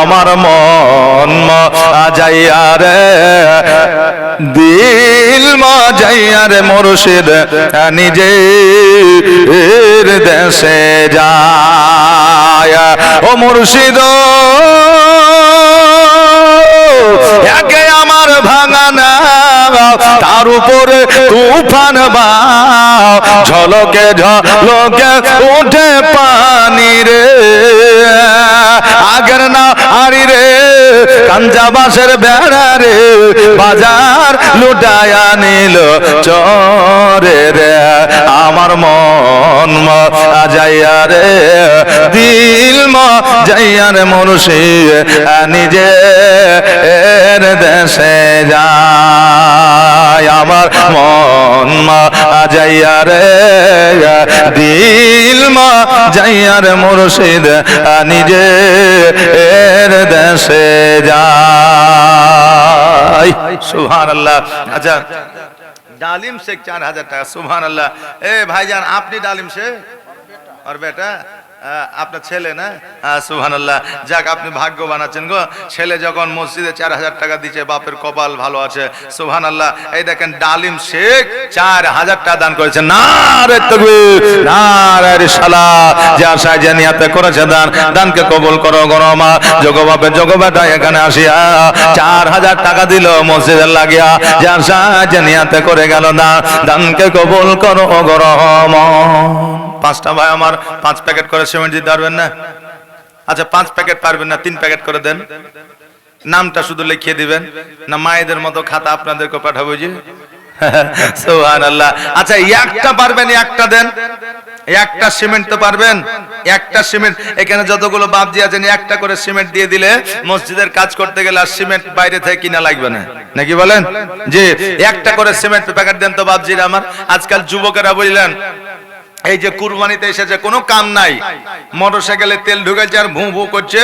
আমার মন যাইয়া রে। দিল যাইয়া রে মুর্শিদ নিজে দেশে যায়। ও মুর্শিদ, একে আমার ভাঙানা তার উপরে তুফান বা ঝলকে ঝলকে উঠে পানি রে। কাঞ্জা বাসের বেড়া রে, বাজার লুটায়া নিল চরে রে। আমার মন যাইয়া রে, দিল যাইয়া রে মনুষী নিজে এর দেশে যায়। আমার মন যাইয়া রে, দিল যাইয়া রে মুর্শিদ নিজে এর দেশে যায়। সুহান আল্লাহ আচ্ছা ডালিম শেখ চার হাজার টাকা সুহান আল্লাহ এ ভাইজান, আপনি ডালিম শেখ? আর বেটা। আপনার ছেলে না? সুহান আল্লাহ যাক, আপনি ভাগ্য বানাচ্ছেন গো। ছেলে যখন মসজিদে চার হাজার টাকা দিচ্ছে, বাপের কপাল ভালো আছে। সুহান আল্লাহ এই দেখেন, ডালিম শেখ চার হাজার টাকা দান করেছে। না রে করেছে দান। দানকে কবুল করো এখানে চার হাজার টাকা লাগিয়া। করে গেল না দানকে কবুল করো গরম পাঁচটা ভাই আমার পাঁচ প্যাকেট করে সিমেন্ট দিতে পারবেন না? আচ্ছা পাঁচ প্যাকেট পারবেন না, তিন প্যাকেট করে দেন। নামটা শুধু লিখিয়ে দিবেন। না, মায়েদের মতো খাতা আপনাদেরকে পাঠাবো জি আচ্ছা একটা পারবেন, একটা দেন। একটা সিমেন্ট তো পারবেন। একটা সিমেন্ট। এখানে যতগুলো বাপজি আছেন একটা করে সিমেন্ট দিয়ে দিলে মসজিদের কাজ করতে গেলে আর সিমেন্ট বাইরে থেকে কিনা লাগবে না। নাকি বলেন? যে একটা করে সিমেন্ট প্যাকেট দেন তো বাপজির আমার। আজকাল যুবকেরা বুঝলেন এই যে কুরবানিতে এসেছে কোনো কাম নাই। মোটর সাইকেলে তেল ঢুকেছে আর ভু ভু করছে।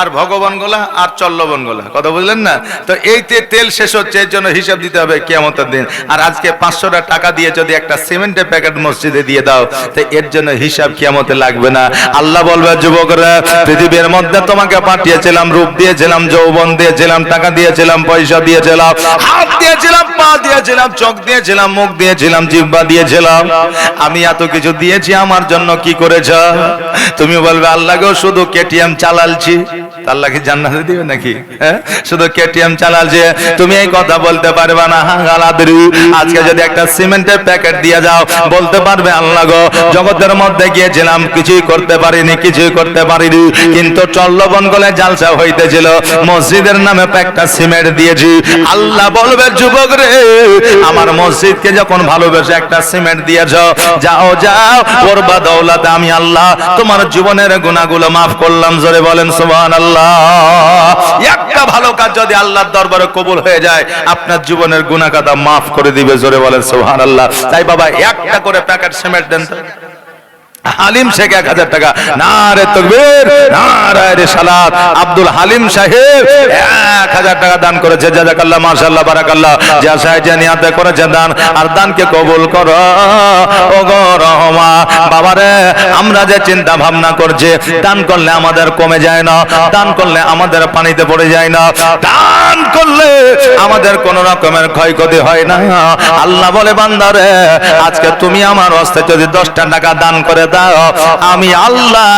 আর ভগবান গোলা আর চল্লবন গোলা। কথা বুঝলেন না? তো এই তেল শেষ হচ্ছে, এর জন্য হিসাব দিতে হবে কেমতের দিন। আর আজকে পাঁচশোটা টাকা দিয়ে যদি একটা সিমেন্টের প্যাকেট মসজিদে দিয়ে দাও, তো এর জন্য হিসাব কেমতে লাগবে না। আল্লাহ বলবে, যুবকরা, পৃথিবীর মধ্যে তোমাকে পাঠিয়েছিলাম, রূপ দিয়েছিলাম, যৌবন দিয়েছিলাম, টাকা দিয়েছিলাম, পয়সা দিয়েছিলাম, হাত দিয়েছিলাম, পা দিয়েছিলাম, চোখ দিয়েছিলাম, মুখ দিয়েছিলাম, জিহ্বা দিয়েছিলাম। আমি এত কিছু দিয়েছি আমার জন্য কি করেছ? তুমি বলবে আল্লাহকেও শুধু কেটিএম চালালছি। হ্যাঁ? কিন্তু জালসা হইতেছিল, মসজিদের নামে একটা সিমেন্ট দিয়েছি। আল্লাহ বলবে, যুবক রে, আমার মসজিদকে যখন ভালোবেসে একটা সিমেন্ট দিয়েছ, যাও যাও করবা দৌলাতে আমি আল্লাহ তোমার জীবনের গুণাগুলো মাফ করলাম। জোরে বলেন একটা ভালো কাজ যদি আল্লাহর দরবারে কবুল হয়ে যায়, আপনার জীবনের গুণাকাতা মাফ করে দিবে, জোরে বলেন সুবহান আল্লাহ তাই বাবা, একটা করে প্যাকেট সিমেন্ট দেন। হালিম শেখ এক হাজার টাকা। না রে তকবীর না রে সালাত আব্দুল হালিম সাহেব এক হাজার টাকা দান করেছে। জাজাকাল্লাহ মাশাল্লাহ বারাকাল্লাহ। যা সাহেব নিয়াতে করেছে দান। আর দানকে কবুল কর। ও রহমা, বাবারে, আমরা যে চিন্তা ভাবনা করছে, দান করলে আমাদের কমে যায় না। দান করলে আমাদের পানিতে পড়ে যায় না। দান করলে আমাদের কোন রকমের ক্ষয়ক্ষতি হয় না। আল্লাহ বলে, বান্দারে, আজকে তুমি আমার হস্তে যদি দশটা টাকা দান করে দাও আমি আল্লাহ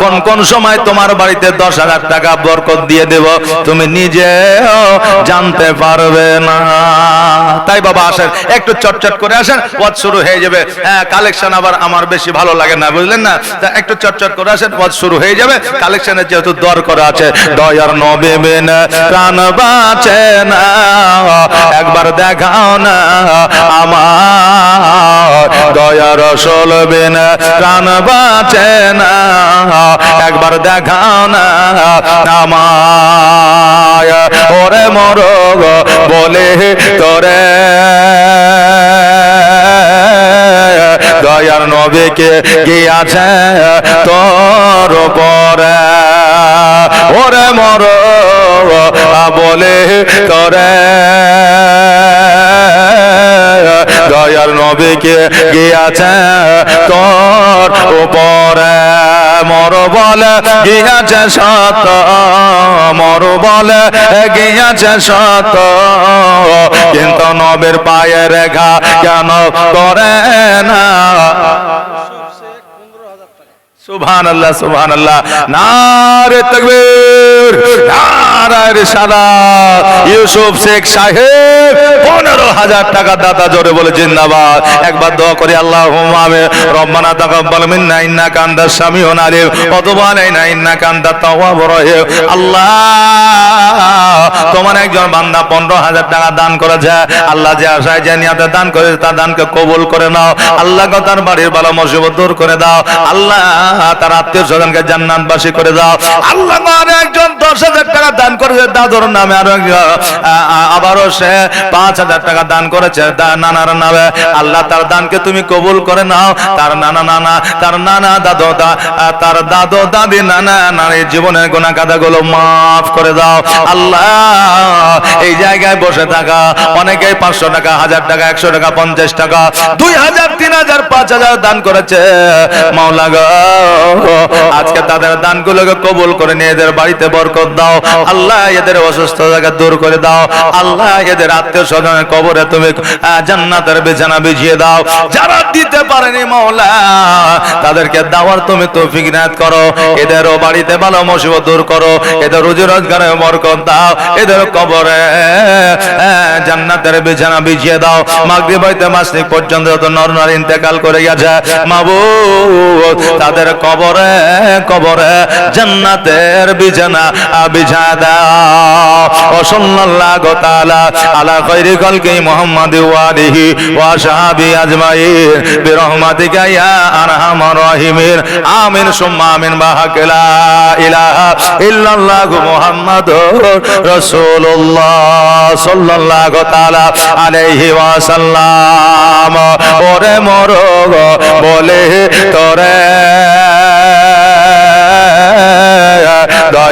কখন কোন সময় তোমার বাড়িতে দশ হাজার টাকা বরকত দিয়ে দেব, তুমি নিজে জানতে পারবে না। তাই বাবা আসেন, একটু চটচট করে আসেন, পথ শুরু হয়ে যাবে। হ্যাঁ কালেকশন আবার আমার বেশি ভালো লাগে না, বুঝলেন না? তা একটু চটচট করে আসেন, পথ শুরু হয়ে যাবে। কালেকশনের যেহেতু দর করা আছে, দয়ার নবে বেন প্রাণ বাঁচে না। একবার দেখাও না আমার দয়ার সলবে না প্রাণ বাঁচে না। একবার দেখাও না, আমায়। ওরে মর বলে তোরে। দয়ার নবীকে গিয়াছে তোর পরে ওরে মর বলে তোরে। দয়ার নবীকে গিয়াছে তোর মর বলে গিয়াছে সত, মর বলে গিয়াছে সত। কিন্তু নবের পায়ে রেখা কেন করে না? সুবহান আল্লাহ সুবহান আল্লাহ নারে তকবীর, নারে রিসালাত ইউসুফ শেখ সাহেব হাজার টাকা দাতা জোরে বলে, জিন্দাবাদ। একবার দোয়া করি আল্লাহ আমি রব্বানা তাকাব্বাল মিন্না, ইন্নাকা আনতাস সামিউন আলিম। ওয়া তুব আলাইনা ইন্নাকা আনতাত তাওয়াবুর রহিম। আল্লাহ, তোমার একজন বান্দা পনেরো হাজার টাকা দান আল্লাহ যে আশায় যে নিয়াতে দান দানকে কবুল করে নাও। আল্লাহ তার বাড়ির ভালো মুসিবত দূর করে দাও। আল্লাহ, তার আত্মীয় স্বজনকে জান্নাতবাসী করে দাও। আল্লাহ আর একজন দশ হাজার টাকা দান করেছে, দাদুর নামে আরও একজন। আবারও সে পাঁচ হাজার টাকা দান করেছে নানার নামে। আল্লাহ তার দানকে তুমি কবুল করে নাও। তার নানা নানা, তার নানা দাদু দা তার দাদু দাদি নানা নারীর জীবনের গোনা কাদাগুলো মাফ করে দাও। আল্লাহ, এই জায়গায় বসে থাকা, অনেকেই পাঁচশো টাকা, হাজার টাকা, একশো টাকা, পঞ্চাশ টাকা, দুই হাজার, তিন হাজার, পাঁচ হাজার দান করেছে। মাওলা গো, আজকে তাদের দানগুলোকে কবুল করে নিয়ে এদের বাড়িতে বরকত দাও। আল্লাহ এদের অসুস্থতাকে দূর করে দাও। আল্লাহ এদের আত্মীয় স্বজনের কবরে তুমি জান্নাতের বিছানা বিছিয়ে দাও। যারা দিতে পারেনি মাওলা, তাদেরকে দাওয়ার তুমি তৌফিক নাত করো। এদেরও বাড়িতে ভালো মুসিবত দূর করো। এদের রুজি রোজগারে বরকত দাও। এদের কবরে জান্নাতের বিছানা বিছিয়ে দাও। মাগরিব হইতে মাসনিক পর্যন্ত যত নর নারী ইন্তেকাল করে গেছে। মাবুদ তাদের কবরে কবরে জান্নাতের বিছানা আহ, বিছা দাও ও সাল্লাল্লাহু তাআলা আলা খাইরি খালকি মুহাম্মাদ ওয়া আলিহি ওয়া সাহাবি আজমাইন বিরহমাতিকা ইয়া আরহামার রাহিমিন। আমিন সুম্মা আমিন বাহাকলা ইলাহা ইল্লাল্লাহু মুহাম্মাদুর রাসূলুল্লাহ সাল্লাল্লাহু তাআলা আলাইহি ওয়া সাল্লাম। ওরে মোর বলে তোরে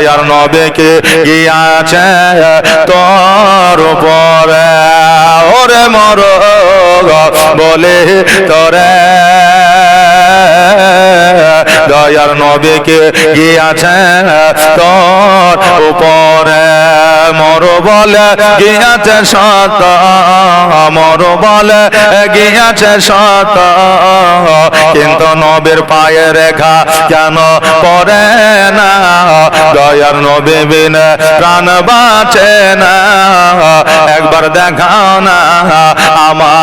দয়ার নবেকে গিয়াছে তোর উপরে? ওরে মর বলে তোরে দয়ার নবেকে গিয়াছে তোর উপরে? মর বলে গিয়াছে সত মর বলে গিয়াছে সত কিন্তু নবীর পায়ে রেখা কেন পরে না? দয়ার নবী বিন প্রাণ বাঁচে না। একবার দেখাও না আমার